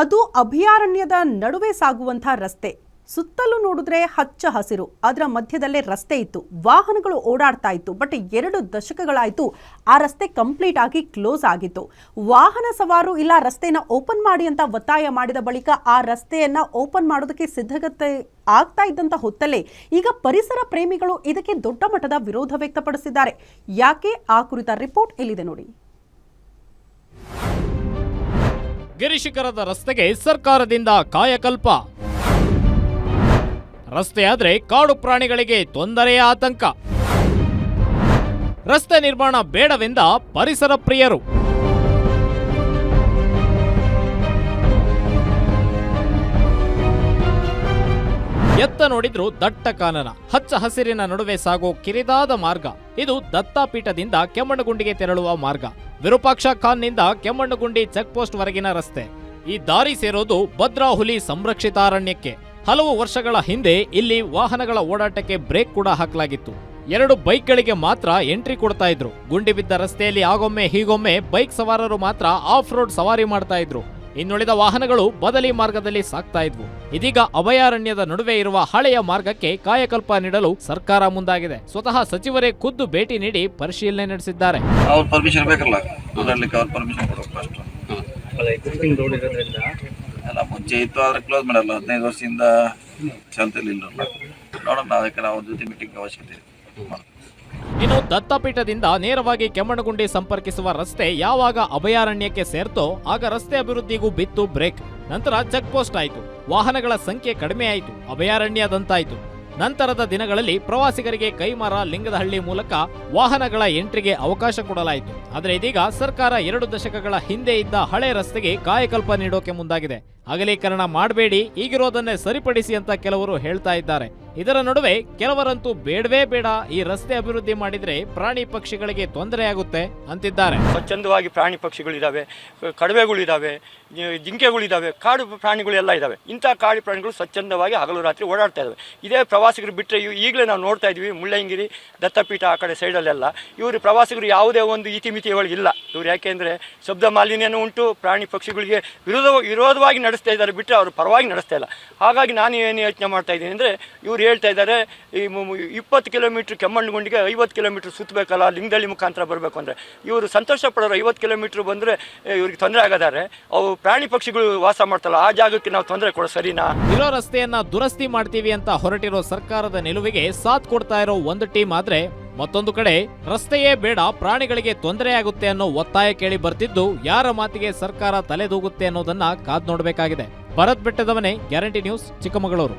ಅದು ಅಭಯಾರಣ್ಯದ ನಡುವೆ ಸಾಗುವಂಥ ರಸ್ತೆ. ಸುತ್ತಲೂ ನೋಡಿದ್ರೆ ಹಚ್ಚ ಹಸಿರು. ಅದರ ಮಧ್ಯದಲ್ಲೇ ರಸ್ತೆ ಇತ್ತು. ವಾಹನಗಳು ಓಡಾಡ್ತಾ ಇತ್ತು. ಬಟ್ ಎರಡು ದಶಕಗಳಾಯಿತು ಆ ರಸ್ತೆ ಕಂಪ್ಲೀಟ್ ಆಗಿ ಕ್ಲೋಸ್ ಆಗಿತ್ತು. ವಾಹನ ಸವಾರು ಇಲ್ಲ ರಸ್ತೆನ ಓಪನ್ ಮಾಡಿ ಅಂತ ಒತ್ತಾಯ ಮಾಡಿದ ಬಳಿಕ ಆ ರಸ್ತೆಯನ್ನ ಓಪನ್ ಮಾಡೋದಕ್ಕೆ ಸಿದ್ಧಗತೆ ಆಗ್ತಾ ಇದ್ದಂಥ ಹೊತ್ತಲ್ಲೇ ಈಗ ಪರಿಸರ ಪ್ರೇಮಿಗಳು ಇದಕ್ಕೆ ದೊಡ್ಡ ಮಟ್ಟದ ವಿರೋಧ ವ್ಯಕ್ತಪಡಿಸಿದ್ದಾರೆ. ಯಾಕೆ? ಆ ಕುರಿತ ರಿಪೋರ್ಟ್ ಇಲ್ಲಿದೆ ನೋಡಿ. ಗಿರಿಶಿಖರದ ರಸ್ತೆಗೆ ಸರ್ಕಾರದಿಂದ ಕಾಯಕಲ್ಪ. ರಸ್ತೆಯಾದ್ರೆ ಕಾಡು ಪ್ರಾಣಿಗಳಿಗೆ ತೊಂದರೆಯ ಆತಂಕ. ರಸ್ತೆ ನಿರ್ಮಾಣ ಬೇಡವೆಂದ ಪರಿಸರ ಪ್ರಿಯರು. ಎತ್ತ ನೋಡಿದ್ರು ದಟ್ಟ ಕಾನನ. ಹಚ್ಚ ಹಸಿರಿನ ನಡುವೆ ಸಾಗೋ ಕಿರಿದಾದ ಮಾರ್ಗ. ಇದು ದತ್ತಾಪೀಠದಿಂದ ಕೆಮ್ಮಣ್ಣಗುಂಡಿಗೆ ತೆರಳುವ ಮಾರ್ಗ. ವಿರೂಪಾಕ್ಷ ಖಾನ್ನಿಂದ ಕೆಮ್ಮಣ್ಣುಗುಂಡಿ ಚೆಕ್ ಪೋಸ್ಟ್ ವರೆಗಿನ ರಸ್ತೆ. ಈ ದಾರಿ ಸೇರೋದು ಭದ್ರಾ ಹುಲಿ ಸಂರಕ್ಷಿತಾರಣ್ಯಕ್ಕೆ. ಹಲವು ವರ್ಷಗಳ ಹಿಂದೆ ಇಲ್ಲಿ ವಾಹನಗಳ ಓಡಾಟಕ್ಕೆ ಬ್ರೇಕ್ ಕೂಡ ಹಾಕಲಾಗಿತ್ತು. ಎರಡು ಬೈಕ್ಗಳಿಗೆ ಮಾತ್ರ ಎಂಟ್ರಿ ಕೊಡ್ತಾ ಇದ್ರು. ಗುಂಡಿ ಬಿದ್ದ ರಸ್ತೆಯಲ್ಲಿ ಆಗೊಮ್ಮೆ ಹೀಗೊಮ್ಮೆ ಬೈಕ್ ಸವಾರರು ಮಾತ್ರ ಆಫ್ ರೋಡ್ ಸವಾರಿ ಮಾಡ್ತಾ ಇದ್ರು. ಇನ್ನುಳಿದ ವಾಹನಗಳು ಬದಲಿ ಮಾರ್ಗದಲ್ಲಿ ಸಾಗ್ತಾ ಇದ್ವು. ಇದೀಗ ಅಭಯಾರಣ್ಯದ ನಡುವೆ ಇರುವ ಹಳೆಯ ಮಾರ್ಗಕ್ಕೆ ಕಾಯಕಲ್ಪ ನೀಡಲು ಸರ್ಕಾರ ಮುಂದಾಗಿದೆ. ಸ್ವತಃ ಸಚಿವರೇ ಖುದ್ದು ಭೇಟಿ ನೀಡಿ ಪರಿಶೀಲನೆ ನಡೆಸಿದ್ದಾರೆ. ಪರ್ಮಿಷನ್ ಬೇಕಲ್ಲ? ಅಲ್ಲ ಮುಂಚೆ ಇತ್ತು, ಆದ್ರೆ ಕ್ಲೋಸ್ ಮಾಡಲ್ಲ. ಹದಿನೈದು ವರ್ಷದಿಂದ ಚಾಲ್ತಿಯಲ್ಲಿ ನೋಡೋಣ, ಅದಕ್ಕೆ ನಾವು ಜೊತೆ ಮೀಟಿಂಗ್ ಅವಶ್ಯಕತೆ ಇದೆ. ಇನ್ನು ದತ್ತಪೀಠದಿಂದ ನೇರವಾಗಿ ಕೆಮ್ಮಣ್ಣಗುಂಡಿ ಸಂಪರ್ಕಿಸುವ ರಸ್ತೆ ಯಾವಾಗ ಅಭಯಾರಣ್ಯಕ್ಕೆ ಸೇರ್ತೋ ಆಗ ರಸ್ತೆ ಅಭಿವೃದ್ಧಿಗೂ ಬಿತ್ತು ಬ್ರೇಕ್. ನಂತರ ಚೆಕ್ ಪೋಸ್ಟ್ ಆಯಿತು. ವಾಹನಗಳ ಸಂಖ್ಯೆ ಕಡಿಮೆ ಆಯಿತು. ಅಭಯಾರಣ್ಯದಂತಾಯಿತು. ನಂತರದ ದಿನಗಳಲ್ಲಿ ಪ್ರವಾಸಿಗರಿಗೆ ಕೈಮರ, ಲಿಂಗದಹಳ್ಳಿ ಮೂಲಕ ವಾಹನಗಳ ಎಂಟ್ರಿಗೆ ಅವಕಾಶ ಕೊಡಲಾಯಿತು. ಆದರೆ ಇದೀಗ ಸರ್ಕಾರ ಎರಡು ದಶಕಗಳ ಹಿಂದೆ ಇದ್ದ ಹಳೆ ರಸ್ತೆಗೆ ಕಾಯಕಲ್ಪ ನೀಡೋಕೆ ಮುಂದಾಗಿದೆ. ಅಗಲೀಕರಣ ಮಾಡಬೇಡಿ, ಈಗಿರೋದನ್ನೇ ಸರಿಪಡಿಸಿ ಅಂತ ಕೆಲವರು ಹೇಳ್ತಾ ಇದ್ದಾರೆ. ಇದರ ನಡುವೆ ಕೆಲವರಂತೂ ಬೇಡವೇ ಬೇಡ, ಈ ರಸ್ತೆ ಅಭಿವೃದ್ಧಿ ಮಾಡಿದ್ರೆ ಪ್ರಾಣಿ ಪಕ್ಷಿಗಳಿಗೆ ತೊಂದರೆ ಆಗುತ್ತೆ ಅಂತಿದ್ದಾರೆ. ಸ್ವಚ್ಛಂದವಾಗಿ ಪ್ರಾಣಿ ಪಕ್ಷಿಗಳಿದ್ದಾವೆ ಕಡವೆಗಳಿದ್ದಾವೆ ಜಿಂಕೆಗಳಿದ್ದಾವೆ ಕಾಡು ಪ್ರಾಣಿಗಳು ಎಲ್ಲ ಇದ್ದಾವೆ ಇಂಥ ಕಾಡು ಪ್ರಾಣಿಗಳು ಸ್ವಚ್ಛಂದವಾಗಿ ಹಗಲು ರಾತ್ರಿ ಓಡಾಡ್ತಾ ಇದಾವೆ. ಇದೇ ಪ್ರವಾಸಿಗರು ಬಿಟ್ಟರೆ ಈಗಲೇ ನಾವು ನೋಡ್ತಾ ಇದ್ವಿ ಮುಳ್ಳಯ್ಯಂಗಿರಿ ದತ್ತಪೀಠ ಆ ಕಡೆ ಸೈಡಲ್ಲೆಲ್ಲ. ಇವರು ಪ್ರವಾಸಿಗರು ಯಾವುದೇ ಒಂದು ಇತಿಮಿತಿಗಳು ಇಲ್ಲ. ಇವ್ರು ಯಾಕೆಂದರೆ ಶಬ್ದ ಮಾಲಿನ್ಯನೂ ಉಂಟು, ಪ್ರಾಣಿ ಪಕ್ಷಿಗಳಿಗೆ ವಿರೋಧ, ವಿರೋಧವಾಗಿ ನಡೆಸ್ತಾ ಇದ್ದಾರೆ ಬಿಟ್ಟರೆ ಅವರು ಪರವಾಗಿ ನಡೆಸ್ತಾ ಇಲ್ಲ. ಹಾಗಾಗಿ ನಾನು ಏನು ಯೋಚನೆ ಮಾಡ್ತಾ ಇದ್ದೀನಿ ಅಂದರೆ, ಇವ್ರು ಹೇಳ್ತಾ ಇದ್ದಾರೆ, ಈ ಇಪ್ಪತ್ತು ಕಿಲೋಮೀಟ್ರ್ ಕೆಮ್ಮಣ್ಣಗುಂಡಿಗೆ ಐವತ್ತು ಕಿಲೋಮೀಟ್ರ್ ಸುತ್ತಬೇಕಲ್ಲ, ಲಿಂಗದಳ್ಳಿ ಮುಖಾಂತರ ಬರಬೇಕು ಅಂದರೆ. ಇವರು ಸಂತೋಷ ಪಡೋರು ಐವತ್ತು ಕಿಲೋಮೀಟ್ರ್ ಬಂದರೆ ಇವ್ರಿಗೆ ತೊಂದರೆ ಆಗದಾರೆ ಅವು ಪ್ರಾಣಿ ಪಕ್ಷಿಗಳು ವಾಸ ಮಾಡ್ತಲ್ಲ ಆ ಜಾಗಕ್ಕೆ ನಾವು ತೊಂದರೆ ಕೊಡೋ ಸರಿನಾ? ಇರೋ ರಸ್ತೆಯನ್ನು ದುರಸ್ತಿ ಮಾಡ್ತೀವಿ ಅಂತ ಹೊರಟಿರೋ ಸರ್ಕಾರದ ನಿಲುವಿಗೆ ಸಾಥ್ ಕೊಡ್ತಾ ಇರೋ ಒಂದು ಟೀಮ್ ಆದ್ರೆ ಮತ್ತೊಂದು ಕಡೆ, ರಸ್ತೆಯೇ ಬೇಡ, ಪ್ರಾಣಿಗಳಿಗೆ ತೊಂದರೆಯಾಗುತ್ತೆ ಅನ್ನೋ ಒತ್ತಾಯ ಕೇಳಿ ಬರ್ತಿದ್ದು, ಯಾರ ಮಾತಿಗೆ ಸರ್ಕಾರ ತಲೆದೂಗುತ್ತೆ ಅನ್ನೋದನ್ನ ಕಾದ್ ನೋಡಬೇಕಾಗಿದೆ. ಭರತ್ ಬೆಟ್ಟದವನೇ, ಗ್ಯಾರಂಟಿ ನ್ಯೂಸ್, ಚಿಕ್ಕಮಗಳೂರು.